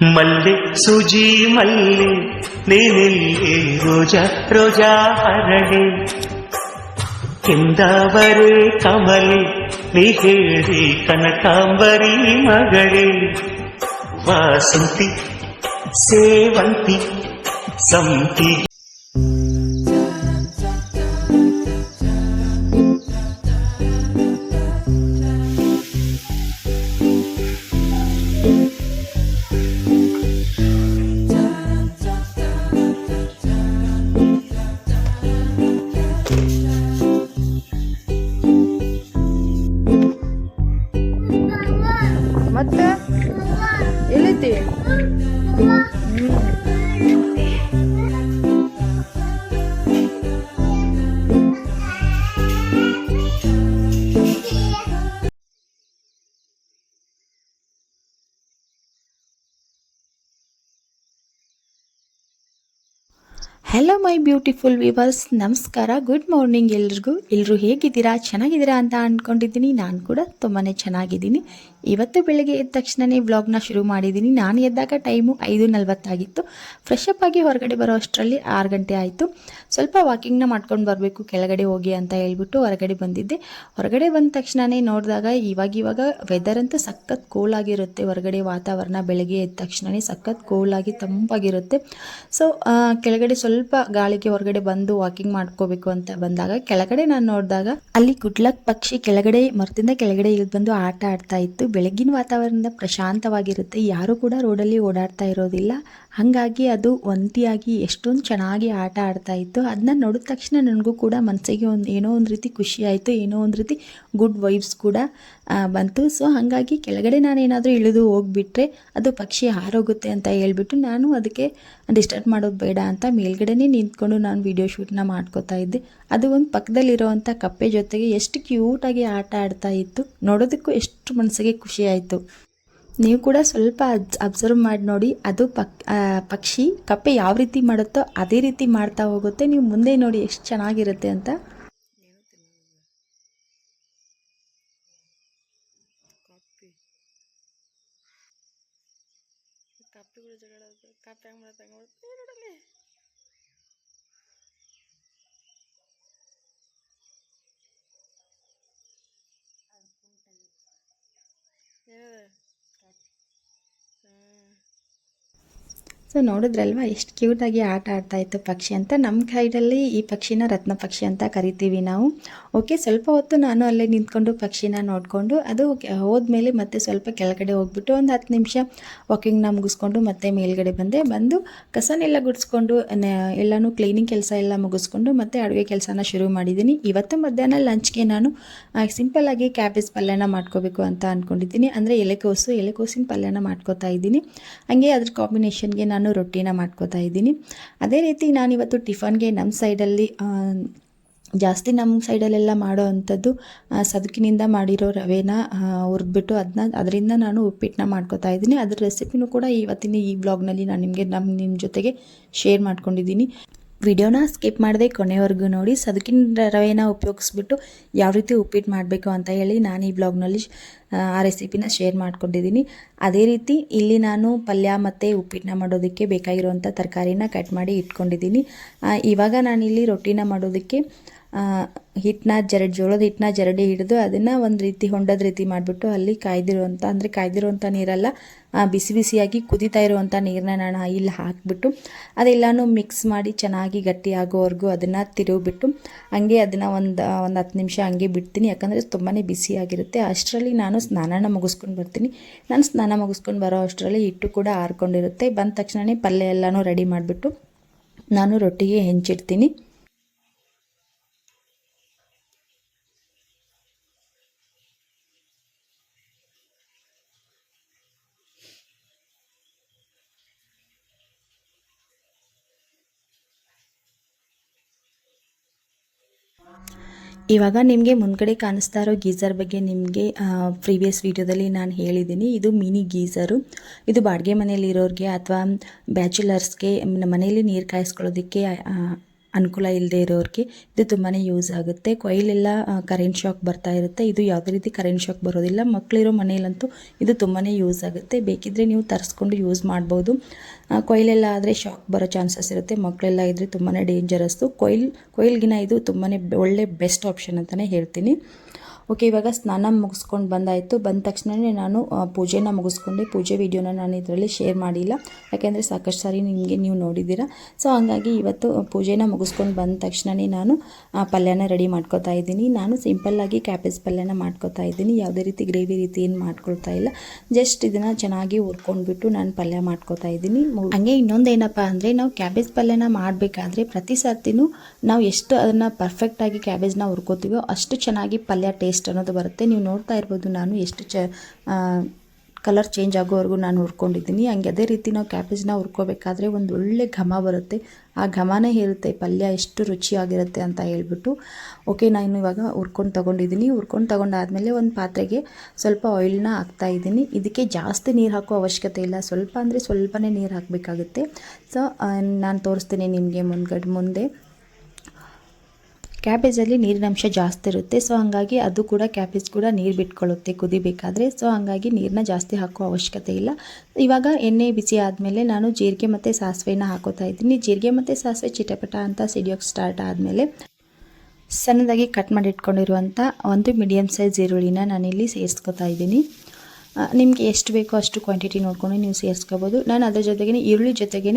ಮಲ್ಲೆ ಸೂಜಿ ಮಲ್ಲೆ ನೀನೆಲ್ಲಿ ರೋಜಾ ರೋಜಾ ಹರಳೆ ಕೆಂದಾವರೆ ಕಮಲೆ ನೀ ಹೇಳಿ ಕನಕಾಂಬರಿ ಮಗಳೇ ವಾಸಂತಿ ಸೇವಂತಿ ಸಂತಿ ಮೈ ಬ್ಯೂಟಿಫುಲ್ ವಿವರ್ಸ್, ನಮಸ್ಕಾರ, ಗುಡ್ ಮಾರ್ನಿಂಗ್ ಎಲ್ರಿಗೂ. ಎಲ್ಲರೂ ಹೇಗಿದ್ದೀರಾ? ಚೆನ್ನಾಗಿದ್ದೀರಾ ಅಂತ ಅಂದ್ಕೊಂಡಿದ್ದೀನಿ ನಾನು ಕೂಡ ತುಂಬಾ ಚೆನ್ನಾಗಿದ್ದೀನಿ. ಇವತ್ತು ಬೆಳಗ್ಗೆ ಎದ್ದ ತಕ್ಷಣವೇ ವ್ಲಾಗ್ನ ಶುರು ಮಾಡಿದ್ದೀನಿ. ನಾನು ಎದ್ದಾಗ ಟೈಮು ಐದು ನಲ್ವತ್ತಾಗಿತ್ತು. ಫ್ರೆಶ್ ಆಗಿ ಹೊರಗಡೆ ಬರೋ ಅಷ್ಟರಲ್ಲಿ ಆರು ಗಂಟೆ ಆಯಿತು. ಸ್ವಲ್ಪ ವಾಕಿಂಗ್ನ ಮಾಡ್ಕೊಂಡು ಬರಬೇಕು, ಕೆಳಗಡೆ ಹೋಗಿ ಅಂತ ಹೇಳ್ಬಿಟ್ಟು ಹೊರಗಡೆ ಬಂದಿದ್ದೆ. ಹೊರಗಡೆ ಬಂದ ತಕ್ಷಣವೇ ನೋಡಿದಾಗ ಇವಾಗ ಇವಾಗ ವೆದರ್ ಅಂತೂ ಸಖತ್ ಕೂಲ್ ಆಗಿರುತ್ತೆ. ಹೊರಗಡೆ ವಾತಾವರಣ ಬೆಳಗ್ಗೆ ಎದ್ದ ತಕ್ಷಣವೇ ಸಖತ್ ಕೂಲ್ ಆಗಿ ತಂಪಾಗಿರುತ್ತೆ. ಸೊ ಕೆಳಗಡೆ ಸ್ವಲ್ಪ ಗಾಳಿಗೆ ಹೊರಗಡೆ ಬಂದು ವಾಕಿಂಗ್ ಮಾಡ್ಕೋಬೇಕು ಅಂತ ಬಂದಾಗ ಕೆಳಗಡೆ ನಾನು ನೋಡಿದಾಗ ಅಲ್ಲಿ ಗುಡ್ಲಕ್ ಪಕ್ಷಿ ಕೆಳಗಡೆ ಮರದಿಂದ ಕೆಳಗಡೆ ಇಳಿದು ಬಂದು ಆಟ ಆಡ್ತಾ ಇತ್ತು. ಬೆಳಗಿನ ವಾತಾವರಣದಿಂದ ಪ್ರಶಾಂತವಾಗಿರುತ್ತೆ. ಯಾರು ಕೂಡ ರೋಡಲ್ಲಿ ಓಡಾಡ್ತಾ ಇರೋದಿಲ್ಲ. ಹಾಗಾಗಿ ಅದು ಒಂಟಿಯಾಗಿ ಎಷ್ಟೊಂದು ಚೆನ್ನಾಗಿ ಆಟ ಆಡ್ತಾ ಇತ್ತು. ಅದನ್ನ ನೋಡಿದ ತಕ್ಷಣ ನನಗೂ ಕೂಡ ಮನಸ್ಸಿಗೆ ಒಂದು ಏನೋ ಒಂದು ರೀತಿ ಖುಷಿ ಆಯಿತು, ಏನೋ ಒಂದು ರೀತಿ ಗುಡ್ ವೈಬ್ಸ್ ಕೂಡ ಬಂತು. ಸೊ ಹಾಗಾಗಿ ಕೆಳಗಡೆ ನಾನು ಏನಾದರೂ ಇಳಿದು ಹೋಗ್ಬಿಟ್ರೆ ಅದು ಪಕ್ಷಿ ಹಾರೋಗುತ್ತೆ ಅಂತ ಹೇಳ್ಬಿಟ್ಟು ನಾನು ಅದಕ್ಕೆ ಡಿಸ್ಟರ್ಬ್ ಮಾಡೋದು ಬೇಡ ಅಂತ ಮೇಲ್ಗಡೆನೇ ನಿಂತ್ಕೊಂಡು ನಾನು ವಿಡಿಯೋ ಶೂಟ್ನ ಮಾಡ್ಕೋತಾ ಇದ್ದೆ. ಅದು ಒಂದು ಪಕ್ಕದಲ್ಲಿರೋವಂಥ ಕಪ್ಪೆ ಜೊತೆಗೆ ಎಷ್ಟು ಕ್ಯೂಟಾಗಿ ಆಟ ಆಡ್ತಾ ಇತ್ತು. ನೋಡೋದಕ್ಕೂ ಎಷ್ಟು ಮನಸ್ಸಿಗೆ ಖುಷಿ ಆಯಿತು. ನೀವು ಕೂಡ ಸ್ವಲ್ಪ ಅಬ್ಸರ್ವ್ ಮಾಡಿ ನೋಡಿ, ಅದು ಪಕ್ ಪಕ್ಷಿ ಕಪ್ಪೆ ಯಾವ ರೀತಿ ಮಾಡುತ್ತೋ ಅದೇ ರೀತಿ ಮಾಡ್ತಾ ಹೋಗುತ್ತೆ. ನೀವು ಮುಂದೆ ನೋಡಿ ಎಷ್ಟು ಚೆನ್ನಾಗಿರುತ್ತೆ ಅಂತ. ಸೊ ನೋಡಿದ್ರಲ್ವ? ಎಷ್ಟು ಕ್ಯೂಟಾಗಿ ಆಟ ಆಡ್ತಾ ಇತ್ತು ಪಕ್ಷಿ ಅಂತ. ನಮ್ಮ ಕೈಡಲ್ಲಿ ಈ ಪಕ್ಷಿನ ರತ್ನ ಪಕ್ಷಿ ಅಂತ ಕರಿತೀವಿ ನಾವು. ಓಕೆ ಸ್ವಲ್ಪ ಹೊತ್ತು ನಾನು ಅಲ್ಲೇ ನಿಂತ್ಕೊಂಡು ಪಕ್ಷಿನ ನೋಡಿಕೊಂಡು ಅದು ಹೋದ್ಮೇಲೆ ಮತ್ತೆ ಸ್ವಲ್ಪ ಕೆಳಗಡೆ ಹೋಗ್ಬಿಟ್ಟು ಒಂದು ಹತ್ತು ನಿಮಿಷ ವಾಕಿಂಗ್ನ ಮುಗಿಸ್ಕೊಂಡು ಮತ್ತೆ ಮೇಲ್ಗಡೆ ಬಂದೆ. ಬಂದು ಕಸನೆಲ್ಲ ಗುಡಿಸ್ಕೊಂಡು ಎಲ್ಲನೂ ಕ್ಲೀನಿಂಗ್ ಕೆಲಸ ಎಲ್ಲ ಮುಗಿಸ್ಕೊಂಡು ಮತ್ತೆ ಅಡುಗೆ ಕೆಲಸನ ಶುರು ಮಾಡಿದ್ದೀನಿ ಇವತ್ತು ಮಧ್ಯಾಹ್ನ ಲಂಚ್ಗೆ ನಾನು ಸಿಂಪಲ್ಲಾಗಿ ಕ್ಯಾಬೇಜ್ ಪಲ್ಯನ ಮಾಡ್ಕೋಬೇಕು ಅಂತ ಅಂದ್ಕೊಂಡಿದ್ದೀನಿ ಅಂದರೆ ಎಲೆಕೋಸು, ಎಲೆಕೋಸಿನ ಪಲ್ಯನ ಮಾಡ್ಕೋತಾ ಇದ್ದೀನಿ. ಹಾಗೆ ಅದ್ರ ಕಾಂಬಿನೇಷನ್ಗೆ ನಾನು ರೊಟ್ಟಿನ ಮಾಡ್ಕೋತಾ ಇದ್ದೀನಿ. ಅದೇ ರೀತಿ ನಾನಿವತ್ತು ಟಿಫನ್ಗೆ ನಮ್ಮ ಸೈಡಲ್ಲಿ ಜಾಸ್ತಿ ನಮ್ಮ ಸೈಡಲ್ಲೆಲ್ಲ ಮಾಡೋ ಅಂಥದ್ದು ಸದಕಿನಿಂದ ಮಾಡಿರೋ ರವೆನ ಹುರಿದ್ಬಿಟ್ಟು ಅದನ್ನ ಅದರಿಂದ ನಾನು ಉಪ್ಪಿಟ್ಟನ್ನ ಮಾಡ್ಕೋತಾ ಇದ್ದೀನಿ. ಅದ್ರ ರೆಸಿಪಿನೂ ಕೂಡ ಇವತ್ತಿನ ಈ ಬ್ಲಾಗ್ನಲ್ಲಿ ನಾನು ನಿಮಗೆ ನಮ್ಮ ನಿಮ್ಮ ಜೊತೆಗೆ ಶೇರ್ ಮಾಡ್ಕೊಂಡಿದ್ದೀನಿ. ವಿಡಿಯೋನ ಸ್ಕಿಪ್ ಮಾಡದೆ ಕೊನೆವರೆಗೂ ನೋಡಿ, ಸದುಕಿನ ರವೆನ ಉಪಯೋಗಿಸ್ಬಿಟ್ಟು ಯಾವ ರೀತಿ ಉಪ್ಪಿಟ್ಟು ಮಾಡಬೇಕು ಅಂತ ಹೇಳಿ ನಾನು ಈ ಬ್ಲಾಗ್ನಲ್ಲಿ, ಆ ರೆಸಿಪಿನ ಶೇರ್ ಮಾಡ್ಕೊಂಡಿದ್ದೀನಿ. ಅದೇ ರೀತಿ ಇಲ್ಲಿ ನಾನು ಪಲ್ಯ ಮತ್ತು ಉಪ್ಪಿಟ್ಟನ್ನ ಮಾಡೋದಕ್ಕೆ ಬೇಕಾಗಿರುವಂಥ ತರಕಾರಿನ ಕಟ್ ಮಾಡಿ ಇಟ್ಕೊಂಡಿದ್ದೀನಿ. ಇವಾಗ ನಾನಿಲ್ಲಿ ರೊಟ್ಟಿನ ಮಾಡೋದಕ್ಕೆ ಹಿಟ್ಟನ್ನ ಜರಡಿ, ಜೋಳದ ಹಿಟ್ಟನ್ನ ಜರಡಿ ಹಿಡಿದು ಅದನ್ನು ಒಂದು ರೀತಿ ಹೊಂಡದ ರೀತಿ ಮಾಡಿಬಿಟ್ಟು ಅಲ್ಲಿ ಕಾಯ್ದಿರುವಂಥ ಅಂದರೆ ಕಾಯ್ದಿರುವಂಥ ನೀರೆಲ್ಲ ಬಿಸಿ ಬಿಸಿಯಾಗಿ ಕುದಿತಾ ಇರುವಂಥ ನೀರನ್ನ ನಾನು ಇಲ್ಲಿ ಹಾಕಿಬಿಟ್ಟು ಅದೆಲ್ಲನೂ ಮಿಕ್ಸ್ ಮಾಡಿ ಚೆನ್ನಾಗಿ ಗಟ್ಟಿ ಆಗೋವರೆಗೂ ಅದನ್ನು ತಿರುಗಿಬಿಟ್ಟು ಹಂಗೆ ಅದನ್ನು ಒಂದು ಒಂದು ಹತ್ತು ನಿಮಿಷ ಹಂಗೆ ಬಿಡ್ತೀನಿ. ಯಾಕಂದರೆ ತುಂಬಾ ಬಿಸಿಯಾಗಿರುತ್ತೆ ಅಷ್ಟರಲ್ಲಿ ನಾನು ಸ್ನಾನನ ಮುಗಿಸ್ಕೊಂಡು ಬರ್ತೀನಿ. ನಾನು ಸ್ನಾನ ಮುಗಿಸ್ಕೊಂಡು ಬರೋ ಅಷ್ಟರಲ್ಲಿ ಹಿಟ್ಟು ಕೂಡ ಆರ್ಕೊಂಡಿರುತ್ತೆ. ಬಂದ ತಕ್ಷಣವೇ ಪಲ್ಯ ಎಲ್ಲನೂ ರೆಡಿ ಮಾಡಿಬಿಟ್ಟು ನಾನು ರೊಟ್ಟಿಗೆ ಹೆಂಚಿಡ್ತೀನಿ. ಇವಾಗ ನಿಮಗೆ ಮುಂದ್ಗಡೆ ಕಾಣಿಸ್ತಾ ಇರೋ ಗೀಸರ್ ಬಗ್ಗೆ ನಿಮಗೆ ಪ್ರೀವಿಯಸ್ ವೀಡಿಯೋದಲ್ಲಿ ನಾನು ಹೇಳಿದ್ದೀನಿ. ಇದು ಮಿನಿ ಗೀಸರು. ಇದು ಬಾಡಿಗೆ ಮನೆಯಲ್ಲಿರೋರಿಗೆ ಅಥವಾ ಬ್ಯಾಚುಲರ್ಸ್ಗೆ ಮನೆಯಲ್ಲಿ ನೀರು ಕಾಯಿಸ್ಕೊಳ್ಳೋದಕ್ಕೆ ಅನುಕೂಲ ಇಲ್ಲದೆ ಇರೋರಿಗೆ ಇದು ತುಂಬಾ ಯೂಸ್ ಆಗುತ್ತೆ. ಕೊಯ್ಲೆಲ್ಲ ಕರೆಂಟ್ ಶಾಕ್ ಬರ್ತಾ ಇರುತ್ತೆ. ಇದು ಯಾವುದೇ ರೀತಿ ಕರೆಂಟ್ ಶಾಕ್ ಬರೋದಿಲ್ಲ. ಮಕ್ಕಳಿರೋ ಮನೆಯಲ್ಲಂತೂ ಇದು ತುಂಬಾ ಯೂಸ್ ಆಗುತ್ತೆ. ಬೇಕಿದ್ದರೆ ನೀವು ತರಿಸ್ಕೊಂಡು ಯೂಸ್ ಮಾಡ್ಬೋದು. ಕೊಯ್ಲೆಲ್ಲ ಆದರೆ ಶಾಕ್ ಬರೋ ಚಾನ್ಸಸ್ ಇರುತ್ತೆ. ಮಕ್ಕಳೆಲ್ಲ ಇದ್ದರೆ ತುಂಬಾ ಡೇಂಜರಸ್ಸು ಕೊಯ್ಲ್, ಕೊಯ್ಲ್ಗಿನ ಇದು ತುಂಬಾ ಒಳ್ಳೆ ಬೆಸ್ಟ್ ಆಪ್ಷನ್ ಅಂತಲೇ ಹೇಳ್ತೀನಿ. ಓಕೆ ಇವಾಗ ಸ್ನಾನ ಮುಗಿಸ್ಕೊಂಡು ಬಂದಾಯಿತು. ಬಂದ ತಕ್ಷಣವೇ ನಾನು ಪೂಜೆನ ಮುಗಿಸ್ಕೊಂಡು. ಪೂಜೆ ವಿಡಿಯೋನ ನಾನು ಇದರಲ್ಲಿ ಶೇರ್ ಮಾಡಿಲ್ಲ. ಯಾಕೆಂದರೆ ಸಾಕಷ್ಟು ಸಾರಿ ನಿಮಗೆ ನೀವು ನೋಡಿದ್ದೀರಾ. ಸೊ ಹಂಗಾಗಿ ಇವತ್ತು ಪೂಜೆನ ಮುಗಿಸ್ಕೊಂಡು ಬಂದ ತಕ್ಷಣವೇ ನಾನು ಪಲ್ಯನ ರೆಡಿ ಮಾಡ್ಕೊತಾ ಇದ್ದೀನಿ. ನಾನು ಸಿಂಪಲ್ಲಾಗಿ ಕ್ಯಾಬೇಜ್ ಪಲ್ಯನ ಮಾಡ್ಕೊತಾ ಇದ್ದೀನಿ. ಯಾವುದೇ ರೀತಿ ಗ್ರೇವಿ ರೀತಿ ಏನು ಮಾಡ್ಕೊಳ್ತಾ ಇಲ್ಲ. ಜಸ್ಟ್ ಇದನ್ನು ಚೆನ್ನಾಗಿ ಹುರ್ಕೊಂಡ್ಬಿಟ್ಟು ನಾನು ಪಲ್ಯ ಮಾಡ್ಕೊತಾ ಇದ್ದೀನಿ. ಹಾಗೆ ಹಂಗೆ ಇನ್ನೊಂದು ಏನಪ್ಪ ಅಂದರೆ, ನಾವು ಕ್ಯಾಬೇಜ್ ಪಲ್ಯನ ಮಾಡಬೇಕಾದ್ರೆ ಪ್ರತಿ ಸರ್ತಿನೂ ನಾವು ಎಷ್ಟು ಅದನ್ನು ಪರ್ಫೆಕ್ಟಾಗಿ ಕ್ಯಾಬೇಜ್ನ ಹುರ್ಕೋತೀವೋ ಅಷ್ಟು ಚೆನ್ನಾಗಿ ಪಲ್ಯ ಟೇಸ್ಟ್ ಅನ್ನೋದು ಬರುತ್ತೆ. ನೀವು ನೋಡ್ತಾ ಇರ್ಬೋದು ನಾನು ಎಷ್ಟು ಚ ಕಲರ್ ಚೇಂಜ್ ಆಗೋವರೆಗೂ ನಾನು ಹುರ್ಕೊಂಡಿದ್ದೀನಿ. ಹಂಗೆ ಅದೇ ರೀತಿ ನಾವು ಕ್ಯಾಬೇಜ್ನ ಹುರ್ಕೋಬೇಕಾದ್ರೆ ಒಂದು ಒಳ್ಳೆ ಘಮ ಬರುತ್ತೆ. ಆ ಘಮನೇ ಇರುತ್ತೆ ಪಲ್ಯ ಎಷ್ಟು ರುಚಿಯಾಗಿರುತ್ತೆ ಅಂತ ಹೇಳ್ಬಿಟ್ಟು. ಓಕೆ ನಾನು ಇವಾಗ ಹುರ್ಕೊಂಡು ತೊಗೊಂಡಿದ್ದೀನಿ. ಹುರ್ಕೊಂಡು ತೊಗೊಂಡಾದಮೇಲೆ ಒಂದು ಪಾತ್ರೆಗೆ ಸ್ವಲ್ಪ ಆಯಿಲ್ನ ಹಾಕ್ತಾ ಇದ್ದೀನಿ. ಇದಕ್ಕೆ ಜಾಸ್ತಿ ನೀರು ಹಾಕೋ ಅವಶ್ಯಕತೆ ಇಲ್ಲ. ಸ್ವಲ್ಪ ಅಂದರೆ ಸ್ವಲ್ಪನೇ ನೀರು ಹಾಕಬೇಕಾಗುತ್ತೆ. ಸೊ ನಾನು ತೋರಿಸ್ತೀನಿ ನಿಮಗೆ ಮುಂದ್ಗಡೆ ಮುಂದೆ. ಕ್ಯಾಬೇಜಲ್ಲಿ ನೀರಿನ ಅಂಶ ಜಾಸ್ತಿ ಇರುತ್ತೆ. ಸೊ ಹಾಗಾಗಿ ಅದು ಕೂಡ ಕ್ಯಾಬೇಜ್ ಕೂಡ ನೀರು ಬಿಟ್ಕೊಳ್ಳುತ್ತೆ, ಕುದಿಬೇಕಾದ್ರೆ. ಸೊ ಹಾಗಾಗಿ ನೀರನ್ನ ಜಾಸ್ತಿ ಹಾಕೋ ಅವಶ್ಯಕತೆ ಇಲ್ಲ. ಇವಾಗ ಎಣ್ಣೆ ಬಿಸಿ ಆದಮೇಲೆ ನಾನು ಜೀರಿಗೆ ಮತ್ತು ಸಾಸಿವೆನ ಹಾಕೋತಾ ಇದ್ದೀನಿ. ಜೀರಿಗೆ ಮತ್ತು ಸಾಸಿವೆ ಚಿಟಪಟ ಅಂತ ಸಿಡಿಯೋಕ್ಕೆ ಸ್ಟಾರ್ಟ್ ಆದಮೇಲೆ ಸಣ್ಣದಾಗಿ ಕಟ್ ಮಾಡಿ ಇಟ್ಕೊಂಡಿರುವಂಥ ಒಂದು ಮೀಡಿಯಮ್ ಸೈಜ್ ಈರುಳ್ಳಿನ ನಾನಿಲ್ಲಿ ಸೇರಿಸ್ಕೊತಾ ಇದ್ದೀನಿ. ನಿಮಗೆ ಎಷ್ಟು ಬೇಕೋ ಅಷ್ಟು ಕ್ವಾಂಟಿಟಿ ನೋಡ್ಕೊಂಡು ನೀವು ಸೇರಿಸ್ಕೋಬೋದು. ನಾನು ಅದರ ಜೊತೆಗೇ ಈರುಳ್ಳಿ ಜೊತೆಗೇ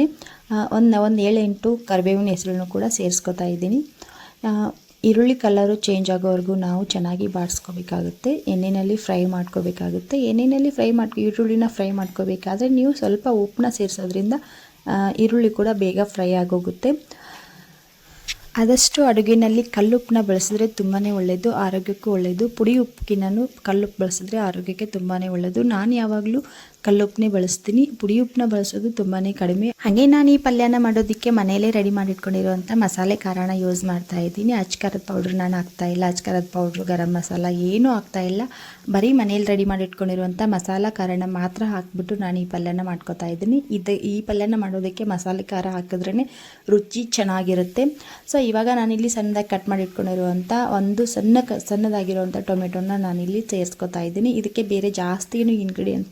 ಒಂದು ಒಂದು ಏಳೆಂಟು ಕರಿಬೇವಿನ ಹೆಸರನ್ನು ಕೂಡ ಸೇರಿಸ್ಕೊತಾ ಇದ್ದೀನಿ. ಈರುಳ್ಳಿ ಕಲರು ಚೇಂಜ್ ಆಗೋವರೆಗೂ ನಾವು ಚೆನ್ನಾಗಿ ಬಾಡಿಸ್ಕೋಬೇಕಾಗುತ್ತೆ. ಎಣ್ಣೆಯಲ್ಲಿ ಫ್ರೈ ಮಾಡ್ಕೋಬೇಕಾಗುತ್ತೆ. ಎಣ್ಣೆಯಲ್ಲಿ ಫ್ರೈ ಮಾಡ್ಕೊ ಈರುಳ್ಳಿನ ಫ್ರೈ ಮಾಡ್ಕೋಬೇಕಾದ್ರೆ ನೀವು ಸ್ವಲ್ಪ ಉಪ್ಪನ್ನ ಸೇರಿಸೋದ್ರಿಂದ ಈರುಳ್ಳಿ ಕೂಡ ಬೇಗ ಫ್ರೈ ಆಗೋಗುತ್ತೆ. ಆದಷ್ಟು ಅಡುಗೆನಲ್ಲಿ ಕಲ್ಲುಪ್ಪನ್ನ ಬಳಸಿದ್ರೆ ತುಂಬಾ ಒಳ್ಳೆಯದು ಆರೋಗ್ಯಕ್ಕೂ ಒಳ್ಳೆಯದು ಪುಡಿ ಉಪ್ಪಿನೂ ಕಲ್ಲುಪ್ಪು ಬಳಸಿದ್ರೆ ಆರೋಗ್ಯಕ್ಕೆ ತುಂಬಾ ಒಳ್ಳೆಯದು ನಾನು ಯಾವಾಗಲೂ ಕಲ್ಲುಪ್ಪನ್ನೇ ಬಳಸ್ತೀನಿ. ಪುಡಿ ಉಪ್ಪನ್ನ ಬಳಸೋದು ತುಂಬಾ ಕಡಿಮೆ. ಹಾಗೆ ನಾನು ಈ ಪಲ್ಯನ ಮಾಡೋದಕ್ಕೆ ಮನೆಯಲ್ಲೇ ರೆಡಿ ಮಾಡಿಟ್ಕೊಂಡಿರುವಂಥ ಮಸಾಲೆ ಖಾರನ ಯೂಸ್ ಮಾಡ್ತಾ ಇದ್ದೀನಿ. ಅಚ್ಕಾರದ ಪೌಡ್ರ್ ನಾನು ಹಾಕ್ತಾ ಇಲ್ಲ. ಅಚ್ಕಾರದ ಪೌಡ್ರ್ ಗರಂ ಮಸಾಲ ಏನೂ ಹಾಕ್ತಾ ಇಲ್ಲ. ಬರೀ ಮನೇಲಿ ರೆಡಿ ಮಾಡಿಟ್ಕೊಂಡಿರುವಂಥ ಮಸಾಲೆ ಖಾರನ ಮಾತ್ರ ಹಾಕ್ಬಿಟ್ಟು ನಾನು ಈ ಪಲ್ಯನ ಮಾಡ್ಕೊತಾ ಇದ್ದೀನಿ. ಇದು, ಈ ಪಲ್ಯನ ಮಾಡೋದಕ್ಕೆ ಮಸಾಲೆ ಖಾರ ಹಾಕಿದ್ರೇ ರುಚಿ ಚೆನ್ನಾಗಿರುತ್ತೆ. ಸೊ ಇವಾಗ ನಾನಿಲ್ಲಿ ಸಣ್ಣದಾಗಿ ಕಟ್ ಮಾಡಿ ಇಟ್ಕೊಂಡಿರುವಂಥ ಒಂದು ಸಣ್ಣ ಕ ಸಣ್ಣದಾಗಿರುವಂಥ ಟೊಮೆಟೊನ ನಾನಿಲ್ಲಿ ಸೇರಿಸ್ಕೊತಾ ಇದ್ದೀನಿ. ಇದಕ್ಕೆ ಬೇರೆ ಜಾಸ್ತಿ ಏನು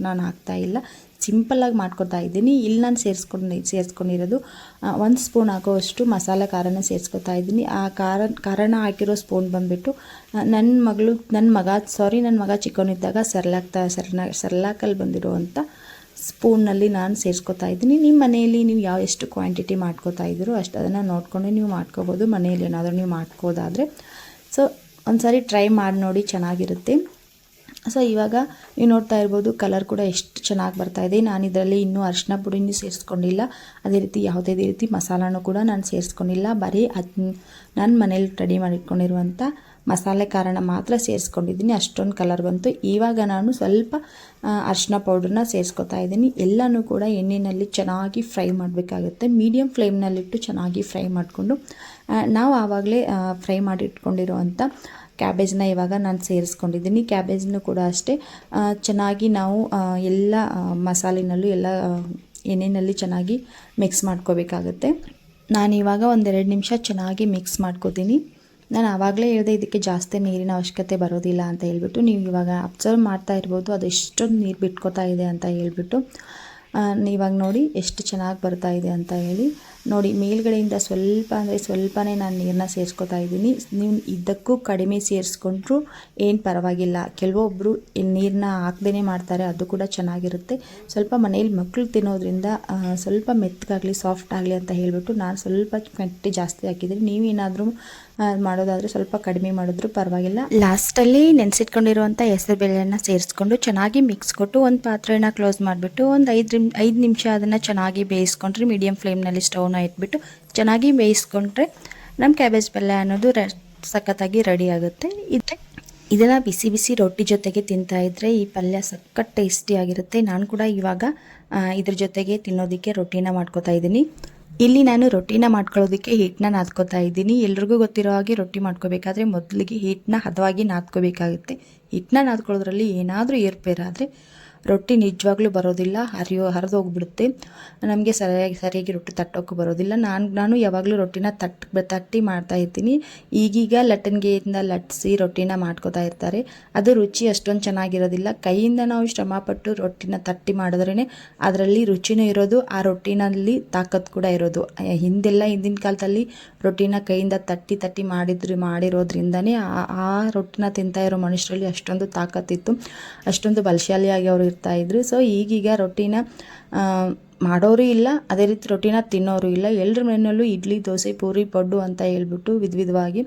ನಾನು ಹಾಕ್ತಾ ಇಲ್ಲ. ಸಿಂಪಲ್ಲಾಗಿ ಮಾಡ್ಕೊತಾ ಇದ್ದೀನಿ. ಇಲ್ಲಿ ನಾನು ಸೇರಿಸ್ಕೊಂಡು, ಸೇರಿಸ್ಕೊಂಡಿರೋದು ಒಂದು ಸ್ಪೂನ್ ಹಾಕೋವಷ್ಟು ಮಸಾಲೆ ಖಾರನ ಸೇರಿಸ್ಕೊತಾ ಇದ್ದೀನಿ. ಆ ಖಾರ, ಖಾರನ ಹಾಕಿರೋ ಸ್ಪೂನ್ ಬಂದುಬಿಟ್ಟು ನನ್ನ ಮಗಳು ನನ್ನ ಮಗ ಸಾರಿ ನನ್ನ ಮಗ ಚಿಕ್ಕವನಿದ್ದಾಗ ಸರ್ಲಾಕ್ತಾ, ಸರ್ನಾ, ಸರ್ಲಾಕಲ್ಲಿ ಬಂದಿರುವಂಥ ಸ್ಪೂನಲ್ಲಿ ನಾನು ಸೇರಿಸ್ಕೊತಾ ಇದ್ದೀನಿ. ನಿಮ್ಮ ಮನೆಯಲ್ಲಿ ನೀವು ಯಾವ ಎಷ್ಟು ಕ್ವಾಂಟಿಟಿ ಮಾಡ್ಕೋತಾ ಇದ್ದೀರೋ ಅಷ್ಟು ಅದನ್ನು ನೋಡಿಕೊಂಡು ನೀವು ಮಾಡ್ಕೋಬೋದು. ಮನೆಯಲ್ಲಿ ಏನಾದರೂ ನೀವು ಮಾಡ್ಕೋದಾದರೆ. ಸೊ ಒಂದ್ಸರಿ ಟ್ರೈ ಮಾಡಿ ನೋಡಿ ಚೆನ್ನಾಗಿರುತ್ತೆ. ಸೊ ಇವಾಗ ನೀವು ನೋಡ್ತಾ ಇರ್ಬೋದು ಕಲರ್ ಕೂಡ ಎಷ್ಟು ಚೆನ್ನಾಗಿ ಬರ್ತಾ ಇದೆ. ನಾನು ಇದರಲ್ಲಿ ಇನ್ನೂ ಅರಿಶಿನ ಪುಡಿನೂ ಸೇರಿಸ್ಕೊಂಡಿಲ್ಲ. ಅದೇ ರೀತಿ ಯಾವುದೇ ರೀತಿ ಮಸಾಲನೂ ಕೂಡ ನಾನು ಸೇರಿಸ್ಕೊಂಡಿಲ್ಲ. ಬರೀ ಅದು ನಾನು ಮನೇಲಿ ರೆಡಿ ಮಾಡಿಟ್ಕೊಂಡಿರುವಂಥ ಮಸಾಲೆ ಕಾರಣ ಮಾತ್ರ ಸೇರಿಸ್ಕೊಂಡಿದ್ದೀನಿ. ಅಷ್ಟೊಂದು ಕಲರ್ ಬಂತು. ಇವಾಗ ನಾನು ಸ್ವಲ್ಪ ಅರಿಶಿನ ಪೌಡ್ರನ್ನ ಸೇರಿಸ್ಕೊತಾ ಇದ್ದೀನಿ. ಎಲ್ಲನೂ ಕೂಡ ಎಣ್ಣೆಯಲ್ಲಿ ಚೆನ್ನಾಗಿ ಫ್ರೈ ಮಾಡಬೇಕಾಗುತ್ತೆ. ಮೀಡಿಯಮ್ ಫ್ಲೇಮ್ನಲ್ಲಿಟ್ಟು ಚೆನ್ನಾಗಿ ಫ್ರೈ ಮಾಡಿಕೊಂಡು ನಾವು ಆವಾಗಲೇ ಫ್ರೈ ಮಾಡಿಟ್ಕೊಂಡಿರುವಂಥ ಕ್ಯಾಬೇಜ್ನ ಇವಾಗ ನಾನು ಸೇರಿಸ್ಕೊಂಡಿದ್ದೀನಿ. ಕ್ಯಾಬೇಜ್ನೂ ಕೂಡ ಅಷ್ಟೇ. ಚೆನ್ನಾಗಿ ನಾವು ಎಲ್ಲ ಮಸಾಲಿನಲ್ಲೂ ಎಲ್ಲ ಎಣ್ಣೆಯಲ್ಲಿ ಚೆನ್ನಾಗಿ ಮಿಕ್ಸ್ ಮಾಡ್ಕೋಬೇಕಾಗತ್ತೆ. ಇವಾಗ ಒಂದೆರಡು ನಿಮಿಷ ಚೆನ್ನಾಗಿ ಮಿಕ್ಸ್ ಮಾಡ್ಕೋತೀನಿ. ನಾನು ಆವಾಗಲೇ ಹೇಳಿದೆ ಇದಕ್ಕೆ ಜಾಸ್ತಿ ನೀರಿನ ಅವಶ್ಯಕತೆ ಬರೋದಿಲ್ಲ ಅಂತ ಹೇಳ್ಬಿಟ್ಟು, ನೀವು ಇವಾಗ ಅಬ್ಸರ್ವ್ ಮಾಡ್ತಾ ಇರ್ಬೋದು, ಅದು ಎಷ್ಟೊಂದು ನೀರು ಬಿಟ್ಕೋತಾ ಇದೆ ಅಂತ ಹೇಳ್ಬಿಟ್ಟು. ಇವಾಗ ನೋಡಿ ಎಷ್ಟು ಚೆನ್ನಾಗಿ ಬರ್ತಾ ಇದೆ ಅಂತ ಹೇಳಿ. ನೋಡಿ, ಮೇಲ್ಗಡೆಯಿಂದ ಸ್ವಲ್ಪ ಅಂದರೆ ಸ್ವಲ್ಪನೇ ನಾನು ನೀರನ್ನ ಸೇರಿಸ್ಕೊತಾ ಇದ್ದೀನಿ. ನೀವು ಇದಕ್ಕೂ ಕಡಿಮೆ ಸೇರಿಸ್ಕೊಂಡ್ರು ಏನು ಪರವಾಗಿಲ್ಲ. ಕೆಲವೊಬ್ಬರು ನೀರನ್ನ ಹಾಕ್ದೇ ಮಾಡ್ತಾರೆ, ಅದು ಕೂಡ ಚೆನ್ನಾಗಿರುತ್ತೆ. ಸ್ವಲ್ಪ ಮನೆಯಲ್ಲಿ ಮಕ್ಕಳು ತಿನ್ನೋದ್ರಿಂದ ಸ್ವಲ್ಪ ಮೆತ್ತಗಾಗಲಿ ಸಾಫ್ಟ್ ಆಗಲಿ ಅಂತ ಹೇಳಿಬಿಟ್ಟು ನಾನು ಸ್ವಲ್ಪ ಕಟ್ಟಿ ಜಾಸ್ತಿ ಹಾಕಿದ್ದೀನಿ ನೀವೇನಾದರೂ ಮಾಡೋದಾದರೆ ಸ್ವಲ್ಪ ಕಡಿಮೆ ಮಾಡಿದ್ರು ಪರವಾಗಿಲ್ಲ. ಲಾಸ್ಟಲ್ಲಿ ನೆನೆಸಿಟ್ಕೊಂಡಿರುವಂಥ ಹೆಸರು ಬೇಳೆಯನ್ನು ಸೇರಿಸ್ಕೊಂಡು ಚೆನ್ನಾಗಿ ಮಿಕ್ಸ್ ಕೊಟ್ಟು ಒಂದು ಪಾತ್ರೆನ ಕ್ಲೋಸ್ ಮಾಡಿಬಿಟ್ಟು ಒಂದು ಐದು ಐದು ನಿಮಿಷ ಅದನ್ನು ಚೆನ್ನಾಗಿ ಬೇಯಿಸ್ಕೊಂಡ್ರೆ ಮೀಡಿಯಂ ಫ್ಲೇಮ್ನಲ್ಲಿ ಸ್ಟವ್ನ ಇಟ್ಬಿಟ್ಟು ಚೆನ್ನಾಗಿ ಬೇಯಿಸ್ಕೊಂಡ್ರೆ ನಮ್ಮ ಕ್ಯಾಬೇಜ್ ಪಲ್ಯ ಅನ್ನೋದು ರೆ, ಸಖತ್ತಾಗಿ ರೆಡಿ ಆಗುತ್ತೆ. ಇದು ಇದನ್ನು ಬಿಸಿ ಬಿಸಿ ರೊಟ್ಟಿ ಜೊತೆಗೆ ತಿಂತಾ ಇದ್ದರೆ ಈ ಪಲ್ಯ ಸಖತ್ ಟೇಸ್ಟಿಯಾಗಿರುತ್ತೆ ನಾನು ಕೂಡ ಇವಾಗ ಇದ್ರ ಜೊತೆಗೆ ತಿನ್ನೋದಕ್ಕೆ ರೊಟ್ಟಿನ ಮಾಡ್ಕೋತಾ ಇದ್ದೀನಿ. ಇಲ್ಲಿ ನಾನು ರೊಟ್ಟಿನ ಮಾಡ್ಕೊಳ್ಳೋದಕ್ಕೆ ಹಿಟ್ಟನ್ನ ನಾದ್ಕೋತಾ ಇದ್ದೀನಿ. ಎಲ್ರಿಗೂ ಗೊತ್ತಿರೋ ಹಾಗೆ ರೊಟ್ಟಿ ಮಾಡ್ಕೋಬೇಕಾದ್ರೆ ಮೊದಲಿಗೆ ಹಿಟ್ಟನ್ನ ಹದವಾಗಿ ನಾದ್ಕೋಬೇಕಾಗುತ್ತೆ. ಹಿಟ್ಟನ್ನ ನಾದ್ಕೊಳ್ಳೋದ್ರಲ್ಲಿ ಏನಾದರೂ ಏರ್ಪೇರಾದರೆ ರೊಟ್ಟಿ ನಿಜವಾಗ್ಲೂ ಬರೋದಿಲ್ಲ, ಹರಿಯೋ ಹರಿದೋಗ್ಬಿಡುತ್ತೆ ನಮಗೆ ಸರಿಯಾಗಿ ಸರಿಯಾಗಿ ರೊಟ್ಟಿ ತಟ್ಟೋಕ್ಕೂ ಬರೋದಿಲ್ಲ. ನಾನು ನಾನು ಯಾವಾಗಲೂ ರೊಟ್ಟಿನ ತಟ್, ತಟ್ಟಿ ಮಾಡ್ತಾ ಇರ್ತೀನಿ. ಈಗೀಗ ಲಟ್ಟಣಿಗೆಯಿಂದ ಲಟ್ಟಿಸಿ ರೊಟ್ಟಿನ ಮಾಡ್ಕೋತಾ ಇರ್ತಾರೆ. ಅದು ರುಚಿ ಅಷ್ಟೊಂದು ಚೆನ್ನಾಗಿರೋದಿಲ್ಲ. ಕೈಯಿಂದ ನಾವು ಶ್ರಮಪಟ್ಟು ರೊಟ್ಟಿನ ತಟ್ಟಿ ಮಾಡಿದ್ರೇ ಅದರಲ್ಲಿ ರುಚಿನೂ ಇರೋದು, ಆ ರೊಟ್ಟಿನಲ್ಲಿ ತಾಕತ್ತು ಕೂಡ ಇರೋದು. ಹಿಂದೆಲ್ಲ ಹಿಂದಿನ ಕಾಲದಲ್ಲಿ ರೊಟ್ಟಿನ ಕೈಯಿಂದ ತಟ್ಟಿ ತಟ್ಟಿ ಮಾಡಿದ್ರು, ಮಾಡಿರೋದ್ರಿಂದನೇ ಆ ರೊಟ್ಟಿನ ತಿಂತಾ ಇರೋ ಮನುಷ್ಯರಲ್ಲಿ ಅಷ್ಟೊಂದು ತಾಕತ್ತಿತ್ತು ಅಷ್ಟೊಂದು ಬಲಶಾಲಿಯಾಗಿ ಅವರು ಇರ್ತಾ ಇದ್ರು. ಸೊ ಈಗೀಗ ರೊಟ್ಟಿನ ಮಾಡೋರು ಇಲ್ಲ. ಅದೇ ರೀತಿ ರೊಟ್ಟಿನ ತಿನ್ನೋರು ಇಲ್ಲ. ಎಲ್ಲರ ಮನೆಯಲ್ಲೂ ಇಡ್ಲಿ, ದೋಸೆ, ಪೂರಿ, ಪಡ್ಡು ಅಂತ ಹೇಳ್ಬಿಟ್ಟು ವಿಧ ವಿಧವಾಗಿ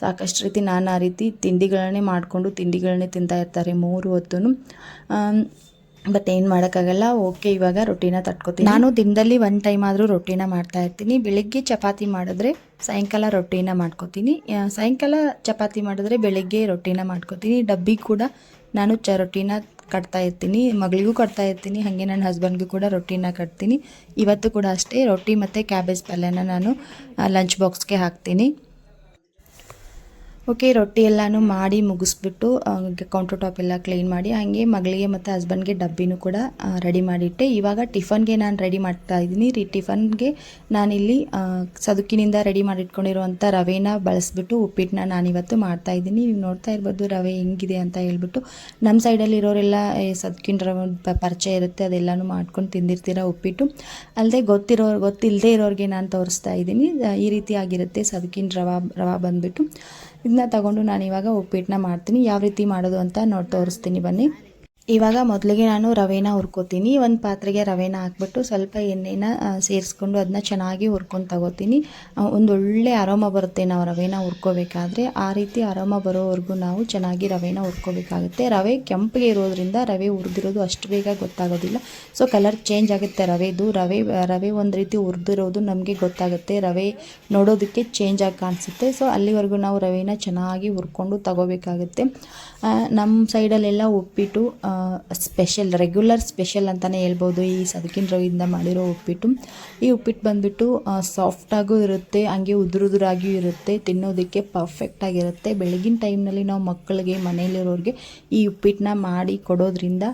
ಸಾಕಷ್ಟು ರೀತಿ ನಾನಾ ರೀತಿ ತಿಂಡಿಗಳನ್ನೇ ಮಾಡಿಕೊಂಡು ತಿಂಡಿಗಳನ್ನೇ ತಿಂತಾ ಇರ್ತಾರೆ ಮೂರು ಹೊತ್ತು ಬಟ್ ಏನು ಮಾಡೋಕ್ಕಾಗಲ್ಲ. ಓಕೆ ಇವಾಗ ರೊಟ್ಟಿನ ತಟ್ಕೋತೀನಿ. ನಾನು ದಿನದಲ್ಲಿ ಒನ್ ಟೈಮ್ ಆದರೂ ರೊಟ್ಟಿನ ಮಾಡ್ತಾ ಇರ್ತೀನಿ. ಬೆಳಿಗ್ಗೆ ಚಪಾತಿ ಮಾಡಿದ್ರೆ ಸಾಯಂಕಾಲ ರೊಟ್ಟಿನ ಮಾಡ್ಕೋತೀನಿ. ಸಾಯಂಕಾಲ ಚಪಾತಿ ಮಾಡಿದ್ರೆ ಬೆಳಿಗ್ಗೆ ರೊಟ್ಟಿನ ಮಾಡ್ಕೋತೀನಿ. ಡಬ್ಬಿ ಕೂಡ ನಾನು ಚ, ರೊಟ್ಟಿನ ಕಟ್ತಾ ಇರ್ತೀನಿ, ಮಗಳಿಗೂ ಕಟ್ತಾ ಇರ್ತೀನಿ, ಹಾಗೆ ನನ್ನ ಹಸ್ಬೆಂಡ್ಗೂ ಕೂಡ ರೊಟ್ಟಿನ ಕಟ್ತೀನಿ. ಇವತ್ತು ಕೂಡ ಅಷ್ಟೇ, ರೊಟ್ಟಿ ಮತ್ತು ಕ್ಯಾಬೇಜ್ ಪಲ್ಯನ ನಾನು ಲಂಚ್ ಬಾಕ್ಸ್ಗೆ ಹಾಕ್ತೀನಿ. ಓಕೆ ರೊಟ್ಟಿ ಎಲ್ಲನೂ ಮಾಡಿ ಮುಗಿಸ್ಬಿಟ್ಟು ಕೌಂಟರ್ ಟಾಪ್ ಎಲ್ಲ ಕ್ಲೀನ್ ಮಾಡಿ ಹಾಗೆ ಮಗಳಿಗೆ ಮತ್ತು ಹಸ್ಬೆಂಡ್ಗೆ ಡಬ್ಬಿನೂ ಕೂಡ ರೆಡಿ ಮಾಡಿಟ್ಟೆ. ಇವಾಗ ಟಿಫನ್ಗೆ ನಾನು ರೆಡಿ ಮಾಡ್ತಾ ಇದ್ದೀನಿ. ರೀ ಟಿಫನ್ಗೆ ನಾನಿಲ್ಲಿ ಸದುಕಿನಿಂದ ರೆಡಿ ಮಾಡಿಟ್ಕೊಂಡಿರುವಂಥ ರವೆನ ಬಳಸ್ಬಿಟ್ಟು ಉಪ್ಪಿಟ್ಟನ್ನ ನಾನಿವತ್ತು ಮಾಡ್ತಾ ಇದ್ದೀನಿ. ನೀವು ನೋಡ್ತಾ ಇರ್ಬೋದು ರವೆ ಹೆಂಗಿದೆ ಅಂತ ಹೇಳ್ಬಿಟ್ಟು ನಮ್ಮ ಸೈಡಲ್ಲಿ ಇರೋರೆಲ್ಲ ಏ, ಸದ್ಕಿನ ರವೆ ಪರಿಚಯ ಇರುತ್ತೆ ಅದೆಲ್ಲನೂ ಮಾಡ್ಕೊಂಡು ತಿಂದಿರ್ತೀರ ಉಪ್ಪಿಟ್ಟು. ಅಲ್ಲದೆ ಗೊತ್ತಿರೋ ಗೊತ್ತಿಲ್ಲದೆ ಇರೋರಿಗೆ ನಾನು ತೋರಿಸ್ತಾ ಇದ್ದೀನಿ. ಈ ರೀತಿ ಆಗಿರುತ್ತೆ ಸದುಕಿನ ರವೆ ರವಾ ಬಂದುಬಿಟ್ಟು. ಇದನ್ನ ತಗೊಂಡು ನಾನು ಇವಾಗ ಉಪ್ಪಿಟ್ಟನ್ನ ಮಾಡ್ತೀನಿ. ಯಾವ ರೀತಿ ಮಾಡೋದು ಅಂತ ನೋಡಿ ತೋರಿಸ್ತೀನಿ ಬನ್ನಿ. ಇವಾಗ ಮೊದಲಿಗೆ ನಾನು ರವೆನ ಹುರ್ಕೋತೀನಿ. ಒಂದು ಪಾತ್ರೆಗೆ ರವೆನ ಹಾಕ್ಬಿಟ್ಟು ಸ್ವಲ್ಪ ಎಣ್ಣೆನ ಸೇರಿಸ್ಕೊಂಡು ಅದನ್ನ ಚೆನ್ನಾಗಿ ಹುರ್ಕೊಂಡು ತಗೋತೀನಿ. ಆ, ಒಂದು ಒಳ್ಳೆ ಅರೋಮ ಬರುತ್ತೆ ನಾವು ರವೆನ ಹುರ್ಕೋಬೇಕಾದ್ರೆ. ಆ ರೀತಿ ಅರೋಮ ಬರೋವರೆಗೂ ನಾವು ಚೆನ್ನಾಗಿ ರವೆನ ಹುರ್ಕೋಬೇಕಾಗುತ್ತೆ. ರವೆ ಕೆಂಪಿಗೆ ಇರೋದ್ರಿಂದ ರವೆ ಹುರಿದಿರೋದು ಅಷ್ಟು ಬೇಗ ಗೊತ್ತಾಗೋದಿಲ್ಲ. ಸೊ ಕಲರ್ ಚೇಂಜ್ ಆಗುತ್ತೆ ರವೆದು. ರವೆ ರವೆ ಒಂದು ರೀತಿ ಹುರಿದಿರೋದು ನಮಗೆ ಗೊತ್ತಾಗುತ್ತೆ. ರವೆ ನೋಡೋದಕ್ಕೆ ಚೇಂಜ್ ಆಗಿ ಕಾಣಿಸುತ್ತೆ. ಸೊ ಅಲ್ಲಿವರೆಗೂ ನಾವು ರವೆನ ಚೆನ್ನಾಗಿ ಹುರ್ಕೊಂಡು ತಗೋಬೇಕಾಗುತ್ತೆ. ನಮ್ಮ ಸೈಡಲ್ಲೆಲ್ಲ ಉಪ್ಪಿಟ್ಟು ಸ್ಪೆಷಲ್, ರೆಗ್ಯುಲರ್ ಸ್ಪೆಷಲ್ ಅಂತಲೇ ಹೇಳ್ಬೋದು. ಈ ಸದಕಿನ ರವೆಯಿಂದ ಮಾಡಿರೋ ಉಪ್ಪಿಟ್ಟು. ಈ ಉಪ್ಪಿಟ್ಟು ಬಂದುಬಿಟ್ಟು ಸಾಫ್ಟಾಗೂ ಇರುತ್ತೆ, ಹಂಗೆ ಉದುರುದುರಾಗಿಯೂ ಇರುತ್ತೆ, ತಿನ್ನೋದಕ್ಕೆ ಪರ್ಫೆಕ್ಟಾಗಿರುತ್ತೆ ಬೆಳಗಿನ ಟೈಮ್ನಲ್ಲಿ ನಾವು ಮಕ್ಕಳಿಗೆ, ಮನೆಯಲ್ಲಿರೋರಿಗೆ ಈ ಉಪ್ಪಿಟ್ಟನ್ನ ಮಾಡಿ ಕೊಡೋದ್ರಿಂದ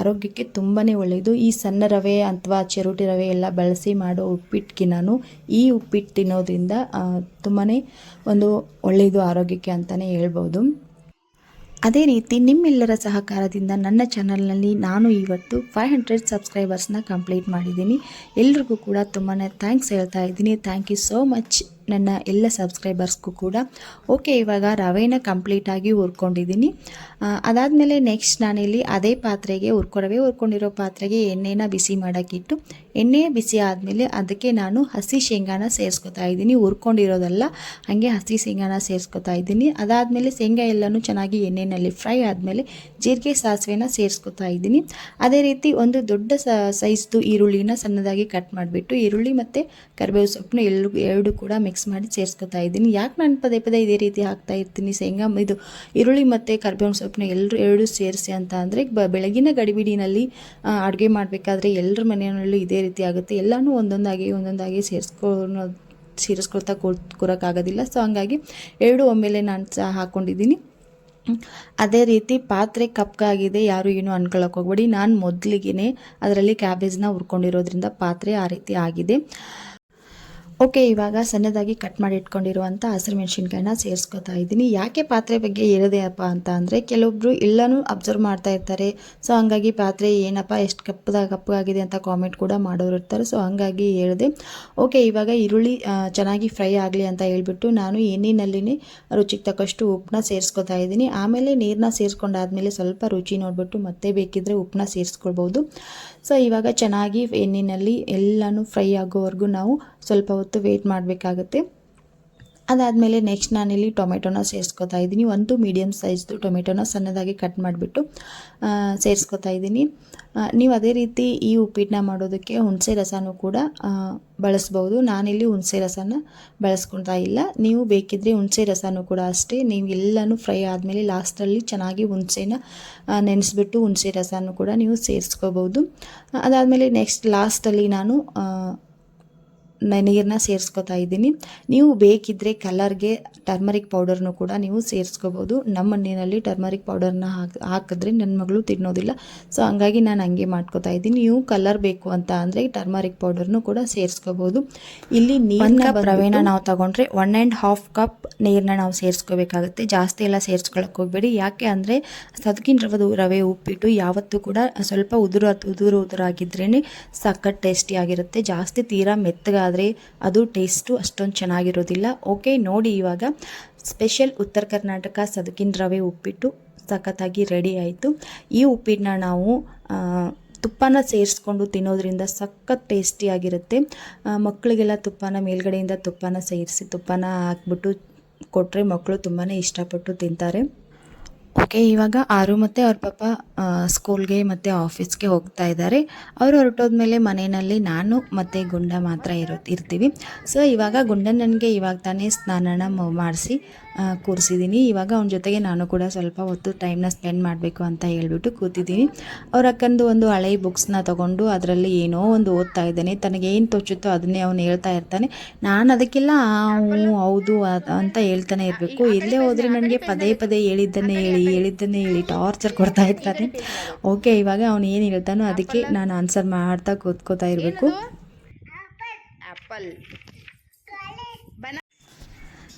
ಆರೋಗ್ಯಕ್ಕೆ ತುಂಬಾ ಒಳ್ಳೆಯದು ಈ ಸಣ್ಣ ರವೆ ಅಥವಾ ಚಿರೋಟಿ ರವೆ ಎಲ್ಲ ಬಳಸಿ ಮಾಡೋ ಉಪ್ಪಿಟ್ಟಿಗಿನೂ ಈ ಉಪ್ಪಿಟ್ಟು ತಿನ್ನೋದ್ರಿಂದ ತುಂಬಾ ಒಂದು ಒಳ್ಳೆಯದು ಆರೋಗ್ಯಕ್ಕೆ ಅಂತಲೇ ಹೇಳ್ಬೋದು. ಅದೇ ರೀತಿ ನಿಮ್ಮೆಲ್ಲರ ಸಹಕಾರದಿಂದ ನನ್ನ ಚಾನಲ್ನಲ್ಲಿ ನಾನು ಇವತ್ತು ಫೈವ್ ಹಂಡ್ರೆಡ್ ಸಬ್ಸ್ಕ್ರೈಬರ್ಸ್ನ ಕಂಪ್ಲೀಟ್ ಮಾಡಿದ್ದೀನಿ. ಎಲ್ರಿಗೂ ಕೂಡ ತುಂಬಾ ಥ್ಯಾಂಕ್ಸ್ ಹೇಳ್ತಾ ಇದ್ದೀನಿ. ಥ್ಯಾಂಕ್ ಯು ಸೋ ಮಚ್ ನನ್ನ ಎಲ್ಲ ಸಬ್ಸ್ಕ್ರೈಬರ್ಸ್ಗೂ ಕೂಡ. ಓಕೆ ಇವಾಗ ರವೆನ ಕಂಪ್ಲೀಟಾಗಿ ಹುರ್ಕೊಂಡಿದ್ದೀನಿ. ಅದಾದಮೇಲೆ ನೆಕ್ಸ್ಟ್ ನಾನಿಲ್ಲಿ ಅದೇ ಪಾತ್ರೆಗೆ ಹುರ್ಕೊ, ರವೆ ಹುರ್ಕೊಂಡಿರೋ ಪಾತ್ರೆಗೆ ಎಣ್ಣೆನ ಬಿಸಿ ಮಾಡೋಕ್ಕಿಟ್ಟು ಎಣ್ಣೆ ಬಿಸಿ ಆದಮೇಲೆ ಅದಕ್ಕೆ ನಾನು ಹಸಿ ಶೇಂಗಾನ ಸೇರಿಸ್ಕೊತಾ ಇದ್ದೀನಿ. ಹುರ್ಕೊಂಡಿರೋದಲ್ಲ, ಹಾಗೆ ಹಸಿ ಶೇಂಗಾನ ಸೇರಿಸ್ಕೊತಾ ಇದ್ದೀನಿ. ಅದಾದಮೇಲೆ ಶೇಂಗಾ ಎಲ್ಲನೂ ಚೆನ್ನಾಗಿ ಎಣ್ಣೆಯಲ್ಲಿ ಫ್ರೈ ಆದಮೇಲೆ ಜೀರಿಗೆ ಸಾಸಿವೆನ ಸೇರಿಸ್ಕೊತಾ ಇದ್ದೀನಿ. ಅದೇ ರೀತಿ ಒಂದು ದೊಡ್ಡ ಸೈಜ್ದು ಈರುಳ್ಳಿನ ಸಣ್ಣದಾಗಿ ಕಟ್ ಮಾಡಿಬಿಟ್ಟು ಈರುಳ್ಳಿ ಮತ್ತು ಕರಿಬೇವು ಸೊಪ್ಪನ್ನು ಎಲ್ಲ ಎರಡು ಕೂಡ ಮಿಕ್ಸ್ ಮಾಡಿ ಸೇರಿಸ್ಕೊತಾ ಇದ್ದೀನಿ. ಯಾಕೆ ನಾನು ಪದೇ ಪದೇ ಇದೇ ರೀತಿ ಹಾಕ್ತಾ ಇರ್ತೀನಿ? ಶೇಂಗಾ ಇದು ಈರುಳ್ಳಿ ಮತ್ತು ಕರ್ಬೇವಿನ ಸೊಪ್ಪನ್ನ ಎಲ್ಲರೂ ಎರಡು ಸೇರಿಸಿ ಅಂತ ಅಂದರೆ ಬ ಬೆಳಗಿನ ಗಡಿಬಿಡಿನಲ್ಲಿ ಅಡುಗೆ ಮಾಡಬೇಕಾದ್ರೆ ಎಲ್ಲರ ಮನೆಯಲ್ಲೂ ಇದೇ ರೀತಿ ಆಗುತ್ತೆ. ಎಲ್ಲನೂ ಒಂದೊಂದಾಗಿ ಒಂದೊಂದಾಗಿ ಸೇರಿಸ್ಕೊಳ್ಳೋ ಸೇರಿಸ್ಕೊಳ್ತಾ ಕೂರೋಕ್ಕಾಗೋದಿಲ್ಲ. ಸೊ ಹಂಗಾಗಿ ಎರಡು ಒಮ್ಮೆಲೆ ನಾನು ಸಹ ಹಾಕ್ಕೊಂಡಿದ್ದೀನಿ. ಅದೇ ರೀತಿ ಪಾತ್ರೆ ಕಪ್ಪಗಾಗಿದೆ ಯಾರು ಏನು ಅನ್ಕೊಳ್ಳೋಕೆ ಹೋಗ್ಬೇಡಿ. ನಾನು ಮೊದಲಿಗೆ ಅದರಲ್ಲಿ ಕ್ಯಾಬೇಜ್ನ ಹುರ್ಕೊಂಡಿರೋದ್ರಿಂದ ಪಾತ್ರೆ ಆ ರೀತಿ ಆಗಿದೆ. ಓಕೆ, ಇವಾಗ ಸಣ್ಣದಾಗಿ ಕಟ್ ಮಾಡಿ ಇಟ್ಕೊಂಡಿರುವಂಥ ಹಸಿರು ಮೆಣಸಿನ್ಕಾಯಿನ ಸೇರಿಸ್ಕೊತಾ ಇದ್ದೀನಿ. ಯಾಕೆ ಪಾತ್ರೆ ಬಗ್ಗೆ ಹೇಳಿದೆಯಪ್ಪ ಅಂತ ಅಂದರೆ ಕೆಲವೊಬ್ಬರು ಎಲ್ಲನೂ ಅಬ್ಸರ್ವ್ ಮಾಡ್ತಾ ಇರ್ತಾರೆ. ಸೊ, ಹಂಗಾಗಿ ಪಾತ್ರೆ ಏನಪ್ಪ, ಎಷ್ಟು ಕಪ್ಪದಾಗ ಕಪ್ಪಗಾಗಿದೆ ಅಂತ ಕಾಮೆಂಟ್ ಕೂಡ ಮಾಡೋರು ಇರ್ತಾರೆ. ಸೊ, ಹಂಗಾಗಿ ಹೇಳಿದೆ. ಓಕೆ, ಇವಾಗ ಈರುಳ್ಳಿ ಚೆನ್ನಾಗಿ ಫ್ರೈ ಆಗಲಿ ಅಂತ ಹೇಳಿಬಿಟ್ಟು ನಾನು ಎಣ್ಣೆನಲ್ಲಿನೇ ರುಚಿಗೆ ತಕ್ಕಷ್ಟು ಉಪ್ಪನ್ನ ಸೇರಿಸ್ಕೊತಾ ಇದ್ದೀನಿ. ಆಮೇಲೆ ನೀರನ್ನ ಸೇರಿಸ್ಕೊಂಡಾದ್ಮೇಲೆ ಸ್ವಲ್ಪ ರುಚಿ ನೋಡಿಬಿಟ್ಟು ಮತ್ತೆ ಬೇಕಿದ್ದರೆ ಉಪ್ಪನ್ನ ಸೇರಿಸ್ಕೊಳ್ಬೋದು. ಸೊ ಇವಾಗ ಚೆನ್ನಾಗಿ ಎಣ್ಣೆಯಲ್ಲಿ ಎಲ್ಲನೂ ಫ್ರೈ ಆಗೋವರೆಗೂ ನಾವು ಸ್ವಲ್ಪ ಹೊತ್ತು ವೇಯ್ಟ್ ಮಾಡಬೇಕಾಗುತ್ತೆ. ಅದಾದಮೇಲೆ ನೆಕ್ಸ್ಟ್ ನಾನಿಲ್ಲಿ ಟೊಮೆಟೊನ ಸೇರಿಸ್ಕೊತಾ ಇದ್ದೀನಿ. ಒಂದು ಮೀಡಿಯಮ್ ಸೈಜ್ದು ಟೊಮೆಟೊನ ಸಣ್ಣದಾಗಿ ಕಟ್ ಮಾಡಿಬಿಟ್ಟು ಸೇರಿಸ್ಕೊತಾ ಇದ್ದೀನಿ. ನೀವು ಅದೇ ರೀತಿ ಈ ಉಪ್ಪಿಟ್ಟನ್ನ ಮಾಡೋದಕ್ಕೆ ಹುಣಸೆ ರಸನೂ ಕೂಡ ಬಳಸ್ಬೋದು. ನಾನಿಲ್ಲಿ ಹುಣಸೆ ರಸನ ಬಳಸ್ಕೊತಾ ಇಲ್ಲ. ನೀವು ಬೇಕಿದ್ದರೆ ಹುಣಸೆ ರಸನೂ ಕೂಡ ಅಷ್ಟೇ. ನೀವು ಎಲ್ಲನೂ ಫ್ರೈ ಆದಮೇಲೆ ಲಾಸ್ಟಲ್ಲಿ ಚೆನ್ನಾಗಿ ಹುಣಸೆನ ನೆನೆಸ್ಬಿಟ್ಟು ಹುಣಸೆ ರಸನೂ ಕೂಡ ನೀವು ಸೇರಿಸ್ಕೋಬೋದು. ಅದಾದಮೇಲೆ ನೆಕ್ಸ್ಟ್ ಲಾಸ್ಟಲ್ಲಿ ನಾನು ನೀರನ್ನ ಸೇರಿಸ್ಕೊತಾ ಇದ್ದೀನಿ. ನೀವು ಬೇಕಿದ್ದರೆ ಕಲರ್ಗೆ ಟರ್ಮರಿಕ್ ಪೌಡರ್ನು ಕೂಡ ನೀವು ಸೇರಿಸ್ಕೋಬೋದು. ನಮ್ಮ ಮಣ್ಣಿನಲ್ಲಿ ಟರ್ಮರಿಕ್ ಪೌಡರ್ನ ಹಾಕಿ ಹಾಕಿದ್ರೆ ನನ್ನ ಮಗಳು ತಿನ್ನೋದಿಲ್ಲ. ಸೊ ಹಂಗಾಗಿ ನಾನು ಹಂಗೆ ಮಾಡ್ಕೋತಾ ಇದ್ದೀನಿ. ನೀವು ಕಲರ್ ಬೇಕು ಅಂತ ಅಂದರೆ ಟರ್ಮರಿಕ್ ಪೌಡರ್ನು ಕೂಡ ಸೇರಿಸ್ಕೋಬೋದು. ಇಲ್ಲಿ ನೀರನ್ನ ರವೆನ ನಾವು ತಗೊಂಡ್ರೆ ಒನ್ ಆ್ಯಂಡ್ ಹಾಫ್ ಕಪ್ ನೀರನ್ನ ನಾವು ಸೇರಿಸ್ಕೋಬೇಕಾಗುತ್ತೆ. ಜಾಸ್ತಿ ಎಲ್ಲ ಸೇರಿಸ್ಕೊಳಕ್ಕೆ ಹೋಗಬೇಡಿ. ಯಾಕೆ ಅಂದರೆ ಸದಕಿನ ರವದು ರವೆ ಉಪ್ಪಿಟ್ಟು ಯಾವತ್ತೂ ಕೂಡ ಸ್ವಲ್ಪ ಉದುರು ಉದುರು ಉದುರಾಗಿದ್ರೇ ಸಖತ್ ಟೇಸ್ಟಿ ಆಗಿರುತ್ತೆ. ಜಾಸ್ತಿ ತೀರಾ ಮೆತ್ತಗಾದರೆ ಅದು ಟೇಸ್ಟು ಅಷ್ಟೊಂದು ಚೆನ್ನಾಗಿರೋದಿಲ್ಲ. ಓಕೆ ನೋಡಿ ಇವಾಗ ಸ್ಪೆಷಲ್ ಉತ್ತರ ಕರ್ನಾಟಕ ಸದಕಿನ ರವೆ ಉಪ್ಪಿಟ್ಟು ಸಖತ್ತಾಗಿ ರೆಡಿ ಆಯಿತು. ಈ ಉಪ್ಪಿಟ್ಟನ್ನ ನಾವು ತುಪ್ಪನ ಸೇರಿಸ್ಕೊಂಡು ತಿನ್ನೋದ್ರಿಂದ ಸಖತ್ ಟೇಸ್ಟಿಯಾಗಿರುತ್ತೆ ಮಕ್ಕಳಿಗೆಲ್ಲ ತುಪ್ಪನ ಮೇಲ್ಗಡೆಯಿಂದ ತುಪ್ಪನ ಸೇರಿಸಿ ತುಪ್ಪನ ಹಾಕ್ಬಿಟ್ಟು ಕೊಟ್ಟರೆ ಮಕ್ಕಳು ತುಂಬಾ ಇಷ್ಟಪಟ್ಟು ತಿಂತಾರೆ. ಓಕೆ, ಇವಾಗ ಆರು ಮತ್ತು ಅವ್ರ ಪಾಪ ಸ್ಕೂಲ್ಗೆ ಮತ್ತು ಆಫೀಸ್ಗೆ ಹೋಗ್ತಾ ಇದ್ದಾರೆ. ಅವರು ಹೊರಟೋದ್ಮೇಲೆ ಮನೆಯಲ್ಲಿ ನಾನು ಮತ್ತು ಗುಂಡ ಮಾತ್ರ ಇರೋ ಇರ್ತೀವಿ. ಸೊ ಇವಾಗ ಗುಂಡ ನನಗೆ ಇವಾಗ ತಾನೇ ಸ್ನಾನನ ಮಾಡಿಸಿ ಕೂರಿಸಿದ್ದೀನಿ ಇವಾಗ ಅವನ ಜೊತೆಗೆ ನಾನು ಕೂಡ ಸ್ವಲ್ಪ ಹೊತ್ತು ಟೈಮ್ನ ಸ್ಪೆಂಡ್ ಮಾಡಬೇಕು ಅಂತ ಹೇಳ್ಬಿಟ್ಟು ಕೂತಿದ್ದೀನಿ ಅವ್ರ ಅಕ್ಕಂದು ಒಂದು ಹಳೆಯ ಬುಕ್ಸ್ನ ತೊಗೊಂಡು ಅದರಲ್ಲಿ ಏನೋ ಒಂದು ಓದ್ತಾ ಇದ್ದಾನೆ. ತನಗೇನು ತೋಚುತ್ತೋ ಅದನ್ನೇ ಅವನು ಹೇಳ್ತಾ ಇರ್ತಾನೆ. ನಾನು ಅದಕ್ಕೆಲ್ಲ ಹೌದು ಅಂತ ಹೇಳ್ತಾನೆ ಇರಬೇಕು. ಇಲ್ಲೇ ಹೋದರೆ ನನಗೆ ಪದೇ ಪದೇ ಹೇಳಿದ್ದನ್ನೇ ಹೇಳಿ ಹೇಳಿದ್ದನ್ನೇ ಹೇಳಿ ಟಾರ್ಚರ್ ಕೊಡ್ತಾ ಇರ್ತಾನೆ. ಓಕೆ ಇವಾಗ ಅವನು ಏನು ಹೇಳ್ತಾನೋ ಅದಕ್ಕೆ ನಾನು ಆನ್ಸರ್ ಮಾಡ್ತಾ ಕೂತ್ಕೋತಾ ಇರಬೇಕು.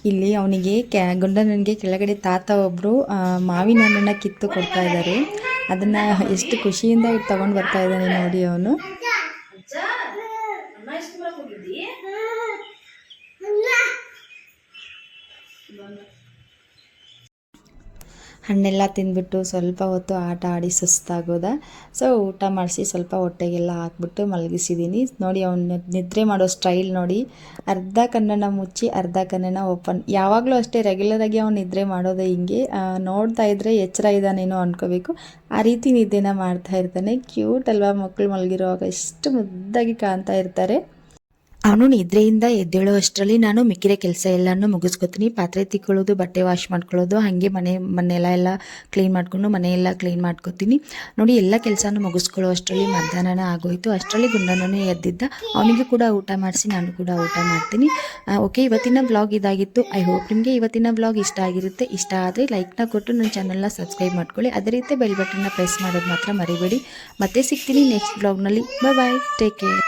ಇಲ್ಲಿ ಅವನಿಗೆ ಕ್ಯಾ ಗುಂಡನಿಗೆ ಕೆಳಗಡೆ ತಾತ ಒಬ್ರು ಮಾವಿನ ಹಣ್ಣನ್ನು ಕಿತ್ತು ಕೊಡ್ತಾ ಇದ್ದಾರೆ. ಅದನ್ನ ಎಷ್ಟು ಖುಷಿಯಿಂದ ತಗೊಂಡು ಬರ್ತಾ ಇದ್ದಾನೆ ನೋಡಿ ಅವನು. ಹಣ್ಣೆಲ್ಲ ತಿಂದ್ಬಿಟ್ಟು ಸ್ವಲ್ಪ ಹೊತ್ತು ಆಟ ಆಡಿ ಸುಸ್ತಾಗೋದ. ಸೊ ಊಟ ಮಾಡಿಸಿ ಸ್ವಲ್ಪ ಹೊಟ್ಟೆಗೆಲ್ಲ ಹಾಕ್ಬಿಟ್ಟು ಮಲಗಿಸಿದ್ದೀನಿ ನೋಡಿ, ಅವನು ನಿದ್ರೆ ಮಾಡೋ ಸ್ಟೈಲ್ ನೋಡಿ. ಅರ್ಧ ಕಣ್ಣನ್ನು ಮುಚ್ಚಿ ಅರ್ಧ ಕಣ್ಣನ್ನು ಓಪನ್. ಯಾವಾಗಲೂ ಅಷ್ಟೇ ರೆಗ್ಯುಲರಾಗಿ ಅವ್ನು ನಿದ್ರೆ ಮಾಡೋದೇ ಹಿಂಗೆ. ನೋಡ್ತಾ ಇದ್ದರೆ ಎಚ್ಚರ ಇದ್ದಾನೇನೋ ಅನ್ಕೋಬೇಕು. ಆ ರೀತಿ ನಿದ್ದೆನ ಮಾಡ್ತಾ ಇರ್ತಾನೆ. ಕ್ಯೂಟ್ ಅಲ್ವಾ ಮಕ್ಕಳು ಮಲಗಿರುವಾಗ. ಎಷ್ಟು ಮುದ್ದಾಗಿ ಕಾಣ್ತಾ ಇರ್ತಾರೆ. ಅವನು ನಿದ್ರೆಯಿಂದ ಎದ್ದೇಳೋ ಅಷ್ಟರಲ್ಲಿ ನಾನು ಮಿಕ್ಕಿರೋ ಕೆಲಸ ಎಲ್ಲನೂ ಮುಗಿಸ್ಕೊತೀನಿ. ಪಾತ್ರೆ ತಿಕ್ಕೊಳ್ಳೋದು, ಬಟ್ಟೆ ವಾಶ್ ಮಾಡ್ಕೊಳ್ಳೋದು, ಹಾಗೆ ಮನೆ, ಮನೆಯೆಲ್ಲ ಎಲ್ಲ ಕ್ಲೀನ್ ಮಾಡಿಕೊಂಡು ಮನೆಯೆಲ್ಲ ಕ್ಲೀನ್ ಮಾಡ್ಕೊತೀನಿ. ನೋಡಿ ಎಲ್ಲ ಕೆಲಸನೂ ಮುಗಿಸ್ಕೊಳ್ಳೋ ಅಷ್ಟರಲ್ಲಿ ಮಧ್ಯಾಹ್ನನೇ ಆಗೋಯಿತು. ಅಷ್ಟರಲ್ಲಿ ಗುಂಡನೂ ಎದ್ದಿದ್ದ. ಅವನಿಗೆ ಕೂಡ ಊಟ ಮಾಡಿಸಿ ನಾನು ಕೂಡ ಊಟ ಮಾಡ್ತೀನಿ. ಓಕೆ ಇವತ್ತಿನ ಬ್ಲಾಗ್ ಇದಾಗಿತ್ತು. ಐ ಹೋಪ್ ನಿಮಗೆ ಇವತ್ತಿನ ಬ್ಲಾಗ್ ಇಷ್ಟ ಆಗಿರುತ್ತೆ. ಇಷ್ಟ ಆದರೆ ಲೈಕ್ನ ಕೊಟ್ಟು ನನ್ನ ಚಾನಲ್ನ ಸಬ್ಸ್ಕ್ರೈಬ್ ಮಾಡ್ಕೊಳ್ಳಿ. ಅದೇ ರೀತಿ ಬೆಲ್ ಬಟನ್ನ ಪ್ರೆಸ್ ಮಾಡೋದು ಮಾತ್ರ ಮರಿಬೇಡಿ. ಮತ್ತೆ ಸಿಗ್ತೀನಿ ನೆಕ್ಸ್ಟ್ ಬ್ಲಾಗ್ನಲ್ಲಿ ಬಾಯ್ ಟೇಕ್ ಕೇರ್